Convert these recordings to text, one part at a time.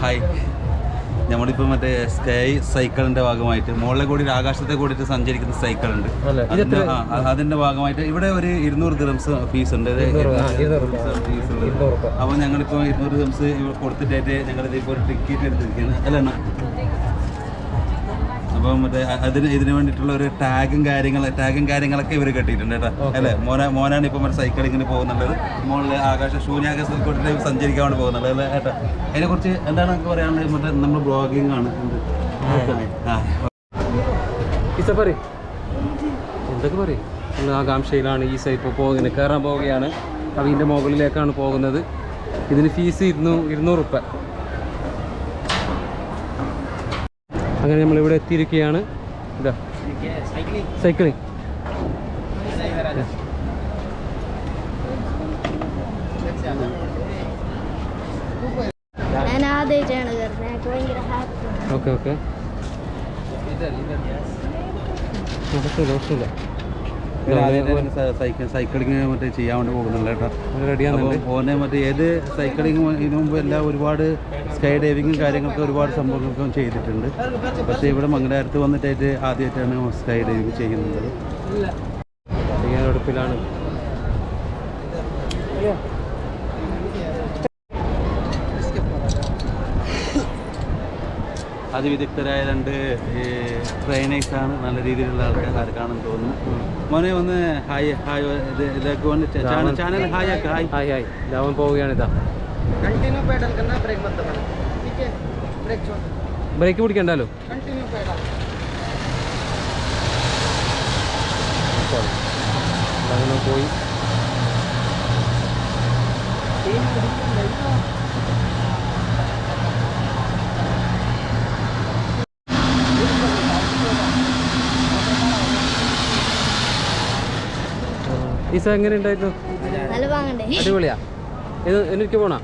Hi നമ്മളിപ്പോൾ മറ്റേ sky സൈക്കിളിന്റെ ഭാഗമായിട്ട് മുകളിലെ കൂടി ആകാശത്തെ കൂടിയിട്ട് സഞ്ചരിക്കുന്ന സൈക്കിൾ ഉണ്ട് അതിന്റെ ഭാഗമായിട്ട് ഇവിടെ ഒരു ഇരുന്നൂറ് ദിറംസ് ഫീസ് ഉണ്ട്. അപ്പൊ ഞങ്ങളിപ്പോ ഇരുന്നൂറ് ഫീസ് ഉണ്ട് ഇരുന്നൂറ് രൂപ. അപ്പോൾ ഞങ്ങളിപ്പോൾ ഇരുന്നൂറ് ദിറംസ് കൊടുത്തിട്ടായിട്ട് ഞങ്ങളിത് ഇപ്പോൾ ഒരു ടിക്കറ്റ് എടുത്തിരിക്കുന്നത് അല്ല അപ്പോൾ മറ്റേ അതിന് ഇതിന് വേണ്ടിട്ടുള്ള ഒരു ടാഗും കാര്യങ്ങൾ ടാഗും കാര്യങ്ങളൊക്കെ ഇവർ കെട്ടിയിട്ടുണ്ട് കേട്ടോ. അല്ലേ? മോന മോനാണ് ഇപ്പൊ മറ്റേ സൈക്കിളിങ്ങിന് പോകുന്നുള്ളത്. മോളിൽ ആകാശ ശൂന്യാകാശത്തിൽ കൂട്ടിട്ട് സഞ്ചരിക്കാൻ വേണ്ടി പോകുന്നുള്ളത് അല്ലേ ഏട്ടാ? അതിനെക്കുറിച്ച് എന്താണ് നമുക്ക് പറയാനുള്ളത് മറ്റേ നമ്മൾ ബ്ലോഗിംഗ് ആണ്. എന്തൊക്കെ പറയും? ആകാംക്ഷയിലാണ് ഈ ഇപ്പോൾ പോകുന്നത് കയറാൻ പോവുകയാണ്. ഇതിന്റെ മുകളിലേക്കാണ് പോകുന്നത്. ഇതിന് ഫീസ് ഇരുന്നൂ ഇരുന്നൂറ് റുപ്യ. അങ്ങനെ നമ്മൾ ഇവിടെ എത്തിയിരിക്കുകയാണ്. ഇതാ. സൈക്ലിംഗ് ഞാൻ ആദ്യമായിട്ടാണ് കയറുന്നത്. എനിക്ക് ഭയങ്കര happy okay okay cycle cycling മറ്റേ ചെയ്യാൻ വേണ്ടി പോകുന്നുണ്ട് കേട്ടോ. റെഡിയാണ് ഓനെ മറ്റേ ഏത് സൈക്ലിംഗ് ഇതിനു മുമ്പ് എല്ലാം ഒരുപാട് സ്കൈ ഡൈവിങ്ങും കാര്യങ്ങളൊക്കെ ഒരുപാട് സംഭവങ്ങളൊക്കെ ചെയ്തിട്ടുണ്ട്. പക്ഷേ ഇവിടെ മംഗലാരത്ത് വന്നിട്ടായിട്ട് ആദ്യമായിട്ടാണ് സ്കൈ ഡൈവിങ് ചെയ്യുന്നത്. തയ്യാറെടുപ്പിലാണ് അതിവിദഗ്ധരായ രണ്ട് ട്രെയിനേഴ്സ് ആണ് നല്ല രീതിയിലുള്ള ആൾക്കാർക്കാണെന്ന് തോന്നുന്നു മോനെ ഒന്ന് ഹായ് ഹായ് ഇത് ഇതൊക്കെ വന്ന് ചാനൽ ചാനൽ ഹായ് ആക്ക് ഹായ് ഹായ് ഹായ് ഇതാവാൻ പോവുകയാണ് ഇതാ कंटिन्यू पैडल करना ब्रेक मत दबाना ठीक है ब्रेक छोड़ ബ്രേക്ക് പിടിക്കണ്ടല്ലോ कंटिन्यू पैडल അങ്ങനെ പോയി ഈസ എങ്ങനെ ഉണ്ടായിരുന്നു? നല്ല വാങ്ങണ്ടേ അടിപൊളിയാ. ഇത് എനിക്ക് പോണാ?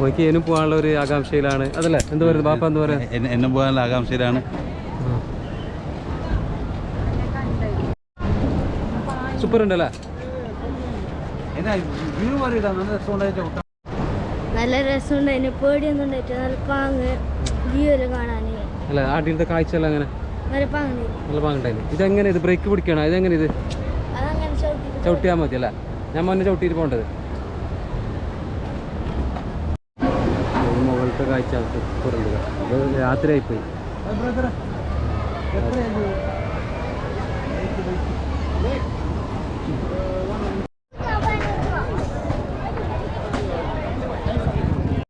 എനിക്ക് ഇതിനും പോകാനുള്ള ഒരു ആകാംക്ഷയിലാണ്. അതല്ലേ? എന്ത് പറയുന്നത് ബാപ്പ എന്ത് പറയാ എന്നെ- എന്നെ പോകാനുള്ള ആകാംക്ഷയിലാണ്. സൂപ്പർ ഉണ്ടല്ലേ നല്ല രസമുണ്ടായിട്ട് നല്ല രസമുണ്ട്. അതിന് പേടിയൊന്നും ഉണ്ടായിട്ട് നല്ല പാങ്ങ്. വ്യൂ എല്ലാം കാണാൻ അല്ല? ആദ്യത്തെ കാഴ്ചയെല്ലാം അങ്ങനെ. നല്ല പാങ്ങ് നല്ല പാങ്ങണ്ടായിരുന്നു ഇതെങ്ങനെ ഇത്? ബ്രേക്ക് പിടിക്കണം? ഇതെങ്ങനെ ഇത്? ചവിട്ടിയാൽ മതി അല്ല? ഞാൻ മുന്നേ ചവിട്ടിയിട്ട് പോകേണ്ടത്. മുകളിലത്തെ കാഴ്ച സൂപ്പറുണ്ട് അത് രാത്രിയായിപ്പോയി.